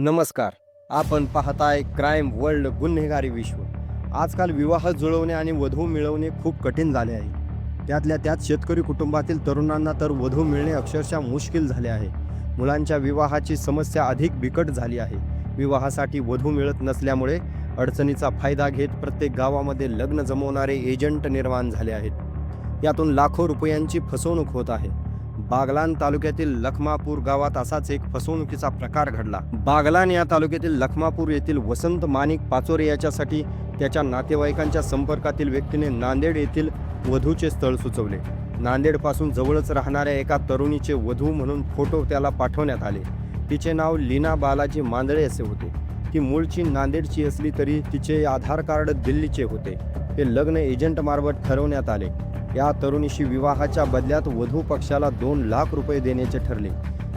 नमस्कार. आपण पाहताय क्राईम वर्ल्ड गुन्हेगारी विश्व. आजकाल विवाह जुळवणे आणि वधू मिळवणे खूप कठीण झाले आहे. त्यातल्या त्यात शेतकरी कुटुंबातील तरुणांना तर वधू मिळणे अक्षरशः मुश्किल झाले आहे. मुलांच्या विवाहाची समस्या अधिक बिकट झाली आहे. विवाहासाठी वधू मिळत नसल्यामुळे अडचणीचा फायदा घेत प्रत्येक गावामध्ये लग्न जमवणारे एजंट निर्माण झाले आहेत. यातून लाखो रुपयांची फसवणूक होत आहे. बागलान तालुक्यातील लखमापूर गावात असाच एक फसवणुकीचा प्रकार घडला. बागलान या तालुक्यातील लखमापूर येथील वसंत माणिक पाचोरे याच्यासाठी त्याच्या नातेवाईकांच्या संपर्कातील व्यक्तीने नांदेड येथील वधूचे स्थळ सुचवले. नांदेडपासून जवळच राहणाऱ्या एका तरुणीचे वधू म्हणून फोटो त्याला पाठवण्यात आले. तिचे नाव लीना बालाजी मांदळे असे होते. ती मूळची नांदेडची असली तरी तिचे आधार कार्ड दिल्लीचे होते. हे लग्न एजंटमार्फत ठरवण्यात आले. या तरुणीशी विवाहाच्या बदल्यात वधू पक्षाला दोन लाख रुपये देण्याचे ठरले.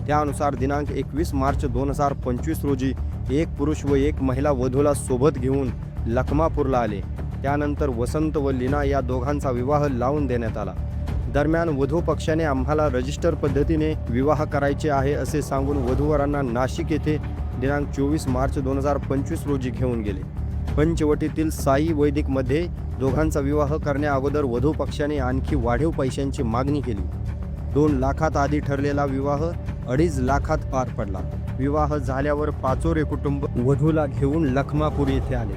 त्यानुसार दिनांक एकवीस मार्च दोन हजार पंचवीस रोजी एक पुरुष व एक महिला वधूला सोबत घेऊन लखमापूरला आले. त्यानंतर वसंत व लीना या दोघांचा विवाह लावून देण्यात आला. दरम्यान वधू पक्षाने आम्हाला रजिस्टर पद्धतीने विवाह करायचे आहे असे सांगून वधूवरांना नाशिक येथे दिनांक चोवीस मार्च दोन हजार पंचवीस रोजी घेऊन गेले. पंचवटीतील साई वैदिकमध्ये दोघांचा विवाह करण्याअगोदर वधू पक्षाने आणखी वाढीव पैशांची मागणी केली. दोन लाखात आधी ठरलेला विवाह अडीच लाखात पार पडला. विवाह झाल्यावर पाचोरे कुटुंब वधूला घेऊन लखमापूर येथे आले.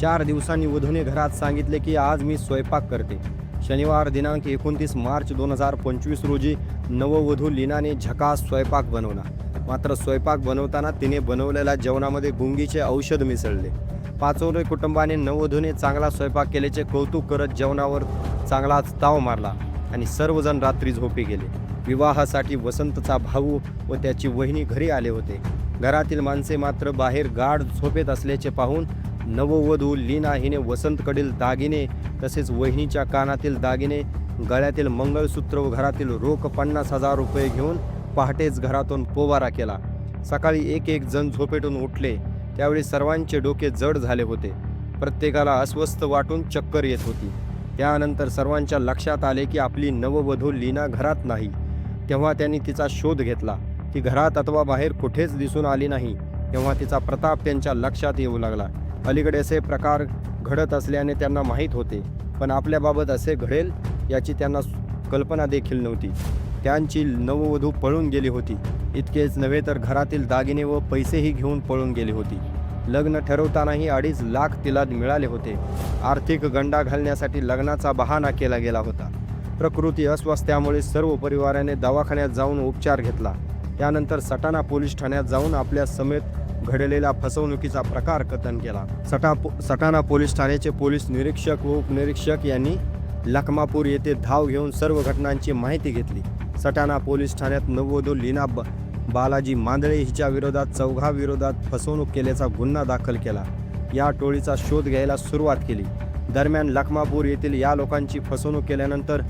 चार दिवसांनी वधूने घरात सांगितले की आज मी स्वयंपाक करते. शनिवार दिनांक एकोणतीस मार्च दोन हजार पंचवीस रोजी नववधू लीनाने झकास स्वयंपाक बनवला. मात्र स्वयंपाक बनवताना तिने बनवलेल्या जेवणामध्ये गुंगीचे औषध मिसळले. पाचवणे कुटुंबाने नववधूने चांगला स्वयंपाक केल्याचे कौतुक करत जेवणावर चांगलाच ताव मारला आणि सर्वजण रात्री झोपी गेले. विवाहासाठी वसंतचा भाऊ व त्याची वहिनी घरी आले होते. घरातील माणसे मात्र बाहेर गाढ झोपेत असल्याचे पाहून नववधू लीना हिने वसंतकडील दागिने तसेच वहिनीच्या कानातील दागिने गळ्यातील मंगळसूत्र व घरातील रोख पन्नास हजार रुपये घेऊन पहाटेच घरातून पोवारा केला. सकाळी एक एक जण झोपेतून उठले. त्यावेळी सर्वांचे डोके जड झाले होते. प्रत्येकाला अस्वस्थ वाटून चक्कर येत होती. त्यानंतर सर्वांच्या लक्षात आले की आपली नववधू लीना घरात नाही. तेव्हा त्यांनी तिचा शोध घेतला ती घरात अथवा बाहेर कुठेच दिसून आली नाही. तेव्हा तिचा प्रताप त्यांच्या लक्षात येऊ लागला. अलीकडे असे प्रकार घडत असल्याने त्यांना माहीत होते. पण आपल्याबाबत असे घडेल याची त्यांना कल्पना देखील नव्हती. त्यांची नववधू पळून गेली होती. इतकेच नव्हे तर घरातील दागिने व पैसेही घेऊन पळून गेली होती. लग्न ठरवतानाही अडीच लाख तिला मिळाले होते. आर्थिक गंडा घालण्यासाठी लग्नाचा बहाणा केला गेला होता. प्रकृती अस्वास्थ्यामुळे सर्व परिवाराने दवाखान्यात जाऊन उपचार घेतला. त्यानंतर सटाणा पोलीस ठाण्यात जाऊन आपल्या समेत घडलेल्या फसवणुकीचा प्रकार कथन केला. सटा सटाणा पोलीस ठाण्याचे पोलीस निरीक्षक व उपनिरीक्षक यांनी लखमापूर येथे धाव घेऊन सर्व घटनांची माहिती घेतली. सटाणा पोलीस ठाण्यात नववधू लीना ब बालाजी मांदळे हिच्या विरोधात चौघा विरोधात फसवणूक केल्याचा गुन्हा दाखल केला. या टोळीचा शोध घ्यायला सुरुवात केली. दरम्यान लखमापूर येथील या लोकांची फसवणूक केल्यानंतर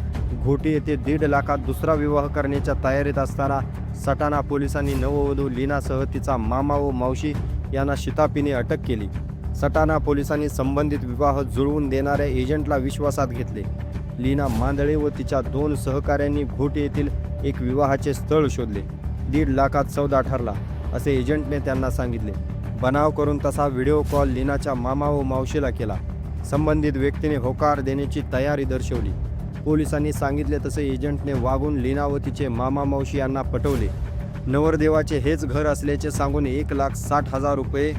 घोटी येथे दीड लाखात दुसरा विवाह करण्याच्या तयारीत असताना सटाणा पोलिसांनी नववधू लीनासह तिचा मामा व मावशी यांना शितापीने अटक केली. सटाणा पोलिसांनी संबंधित विवाह जुळवून देणाऱ्या एजंटला विश्वासात घेतले. लीना मांदळे व तिच्या दोन सहकाऱ्यांनी घोटी येथील एक विवाहाचे स्थळ शोधले. दीड लाखात सौदा ठरला असे एजंटने त्यांना सांगितले. बनाव करून तसा व्हिडिओ कॉल लीनाच्या मामा व मावशीला केला. संबंधित व्यक्तीने होकार देण्याची तयारी दर्शवली. पोलिसांनी सांगितले तसे एजंटने वागून लीना व तिचे मामा मावशी यांना पटवले. नवरदेवाचे हेच घर असल्याचे सांगून एक लाख साठ हजार रुपये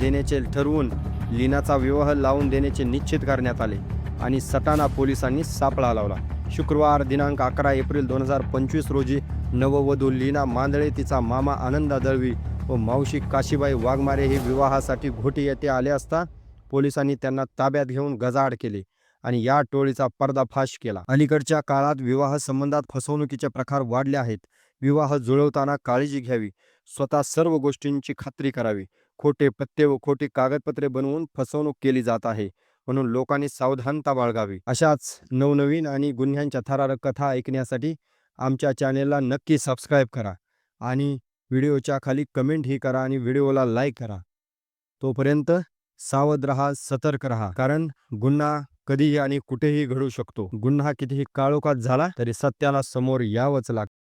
देण्याचे ठरवून लीनाचा विवाह लावून देण्याचे निश्चित करण्यात आले आणि सटाणा पोलिसांनी सापळा लावला. शुक्रवार दिनांक अकरा एप्रिल दोन हजार पंचवीस रोजी नववधू लीना मांदळे तिचा मामा आनंदा दळवी व मावशी काशीबाई वाघमारे हे विवाहासाठी घोटी येथे आले असता पोलिसांनी त्यांना ताब्यात घेऊन गजाआड केले आणि या टोळीचा पर्दाफाश केला. अलीकडच्या काळात विवाह संबंधात फसवणुकीचे प्रकार वाढले आहेत. विवाह जुळवताना काळजी घ्यावी. स्वतः सर्व गोष्टींची खात्री करावी. खोटे पत्ते व खोटी कागदपत्रे बनवून फसवणूक केली जात आहे. म्हणून लोकांनी सावधानता बाळगावी. अशाच नवनवीन आणि गुन्ह्यांच्या थरारक कथा ऐकण्यासाठी आमच्या चॅनेलला नक्की सबस्क्राईब करा आणि व्हिडिओच्या खाली कमेंटही करा आणि व्हिडिओला लाईक करा. तोपर्यंत सावध रहा सतर्क रहा कारण गुन्हा कधीही आणि कुठेही घडू शकतो. गुन्हा कितीही काळोखात झाला तरी सत्याला समोर यावंच लागतं